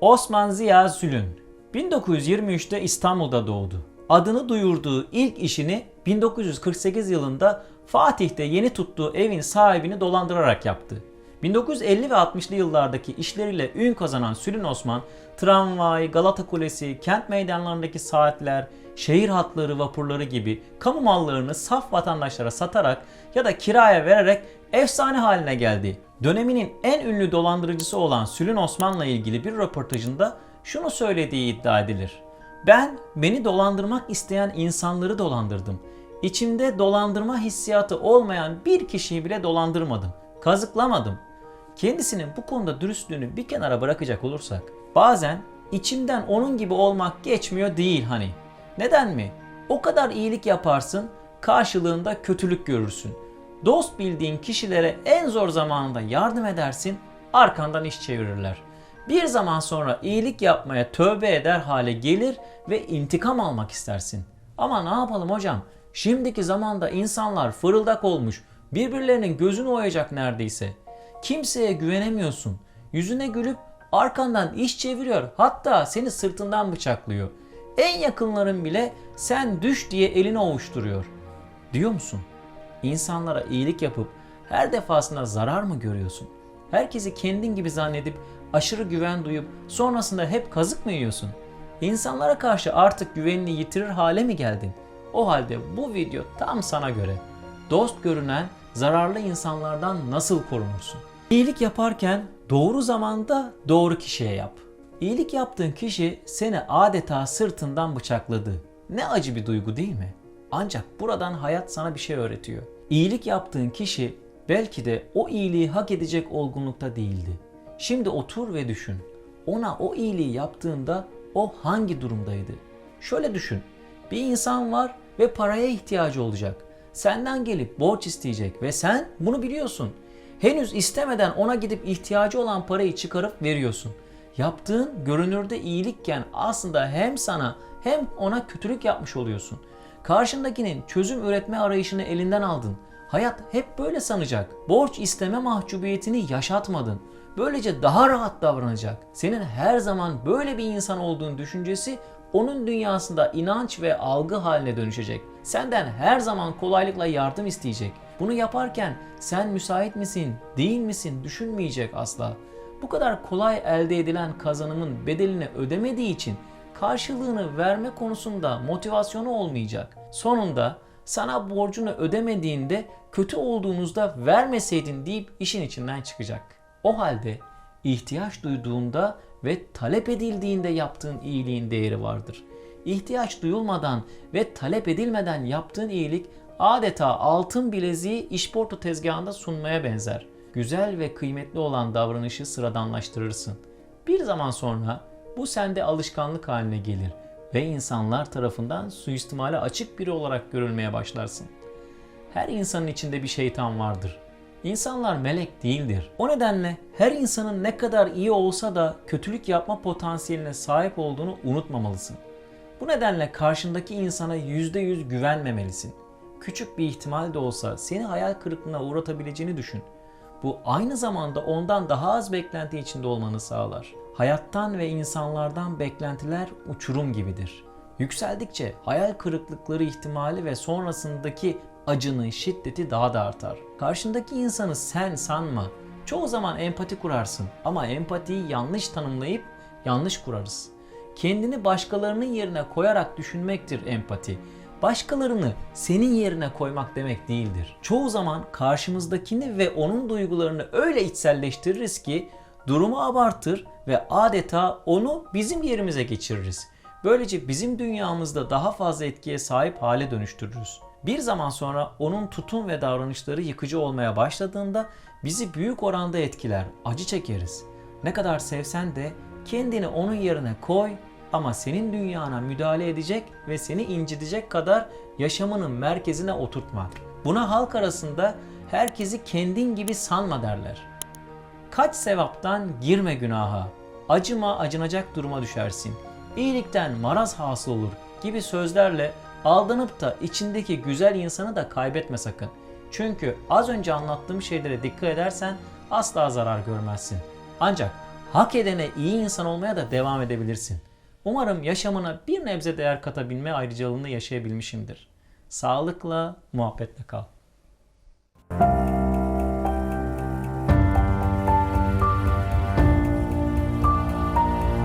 Osman Ziya Zülün 1923'te İstanbul'da doğdu. Adını duyurduğu ilk işini 1948 yılında Fatih'te yeni tuttuğu evin sahibini dolandırarak yaptı. 1950 ve 60'lı yıllardaki işleriyle ün kazanan Sülün Osman, tramvay, Galata Kulesi, kent meydanlarındaki saatler, şehir hatları, vapurları gibi kamu mallarını saf vatandaşlara satarak ya da kiraya vererek efsane haline geldi. Döneminin en ünlü dolandırıcısı olan Sülün Osman'la ilgili bir röportajında şunu söylediği iddia edilir. Ben beni dolandırmak isteyen insanları dolandırdım. İçimde dolandırma hissiyatı olmayan bir kişiyi bile dolandırmadım. Kazıklamadım. Kendisinin bu konuda dürüstlüğünü bir kenara bırakacak olursak bazen içimden onun gibi olmak geçmiyor değil hani. Neden mi? O kadar iyilik yaparsın, karşılığında kötülük görürsün. Dost bildiğin kişilere en zor zamanında yardım edersin, arkandan iş çevirirler. Bir zaman sonra iyilik yapmaya tövbe eder hale gelir ve intikam almak istersin. Ama ne yapalım hocam? Şimdiki zamanda insanlar fırıldak olmuş, birbirlerinin gözünü oyacak neredeyse. Kimseye güvenemiyorsun. Yüzüne gülüp arkandan iş çeviriyor. Hatta seni sırtından bıçaklıyor. En yakınların bile sen düş diye elini ovuşturuyor. Diyor musun? İnsanlara iyilik yapıp her defasında zarar mı görüyorsun? Herkesi kendin gibi zannedip aşırı güven duyup sonrasında hep kazık mı yiyorsun? İnsanlara karşı artık güvenini yitirir hale mi geldin? O halde bu video tam sana göre. Dost görünen zararlı insanlardan nasıl korunursun? İyilik yaparken doğru zamanda doğru kişiye yap. İyilik yaptığın kişi seni adeta sırtından bıçakladı. Ne acı bir duygu değil mi? Ancak buradan hayat sana bir şey öğretiyor. İyilik yaptığın kişi belki de o iyiliği hak edecek olgunlukta değildi. Şimdi otur ve düşün. Ona o iyiliği yaptığında o hangi durumdaydı? Şöyle düşün. Bir insan var ve paraya ihtiyacı olacak. Senden gelip borç isteyecek ve sen bunu biliyorsun. Henüz istemeden ona gidip ihtiyacı olan parayı çıkarıp veriyorsun. Yaptığın görünürde iyilikken aslında hem sana hem ona kötülük yapmış oluyorsun. Karşındakinin çözüm üretme arayışını elinden aldın. Hayat hep böyle sanacak. Borç isteme mahcubiyetini yaşatmadın. Böylece daha rahat davranacak. Senin her zaman böyle bir insan olduğun düşüncesi onun dünyasında inanç ve algı haline dönüşecek. Senden her zaman kolaylıkla yardım isteyecek. Bunu yaparken sen müsait misin, değil misin düşünmeyecek asla. Bu kadar kolay elde edilen kazanımın bedelini ödemediği için karşılığını verme konusunda motivasyonu olmayacak. Sonunda sana borcunu ödemediğinde kötü olduğunuzda vermeseydin deyip işin içinden çıkacak. O halde ihtiyaç duyduğunda ve talep edildiğinde yaptığın iyiliğin değeri vardır. İhtiyaç duyulmadan ve talep edilmeden yaptığın iyilik adeta altın bileziği işporto tezgahında sunmaya benzer. Güzel ve kıymetli olan davranışı sıradanlaştırırsın. Bir zaman sonra bu sende alışkanlık haline gelir ve insanlar tarafından suistimale açık biri olarak görülmeye başlarsın. Her insanın içinde bir şeytan vardır. İnsanlar melek değildir. O nedenle her insanın ne kadar iyi olsa da kötülük yapma potansiyeline sahip olduğunu unutmamalısın. Bu nedenle karşındaki insana %100 güvenmemelisin. Küçük bir ihtimal de olsa seni hayal kırıklığına uğratabileceğini düşün. Bu aynı zamanda ondan daha az beklenti içinde olmanı sağlar. Hayattan ve insanlardan beklentiler uçurum gibidir. Yükseldikçe hayal kırıklıkları ihtimali ve sonrasındaki acının şiddeti daha da artar. Karşındaki insanı sen sanma. Çoğu zaman empati kurarsın ama empatiyi yanlış tanımlayıp yanlış kurarız. Kendini başkalarının yerine koyarak düşünmektir empati. Başkalarını senin yerine koymak demek değildir. Çoğu zaman karşımızdakini ve onun duygularını öyle içselleştiririz ki durumu abartır ve adeta onu bizim yerimize geçiririz. Böylece bizim dünyamızda daha fazla etkiye sahip hale dönüştürürüz. Bir zaman sonra onun tutum ve davranışları yıkıcı olmaya başladığında bizi büyük oranda etkiler, acı çekeriz. Ne kadar sevsen de kendini onun yerine koy ama senin dünyana müdahale edecek ve seni incitecek kadar yaşamının merkezine oturtma. Buna halk arasında herkesi kendin gibi sanma derler. Kaç sevaptan girme günaha. Acıma acınacak duruma düşersin. İyilikten maraz hasıl olur gibi sözlerle aldanıp da içindeki güzel insanı da kaybetme sakın. Çünkü az önce anlattığım şeylere dikkat edersen asla zarar görmezsin. Ancak hak edene iyi insan olmaya da devam edebilirsin. Umarım yaşamına bir nebze değer katabilme ayrıcalığını yaşayabilmişimdir. Sağlıkla, muhabbetle kal.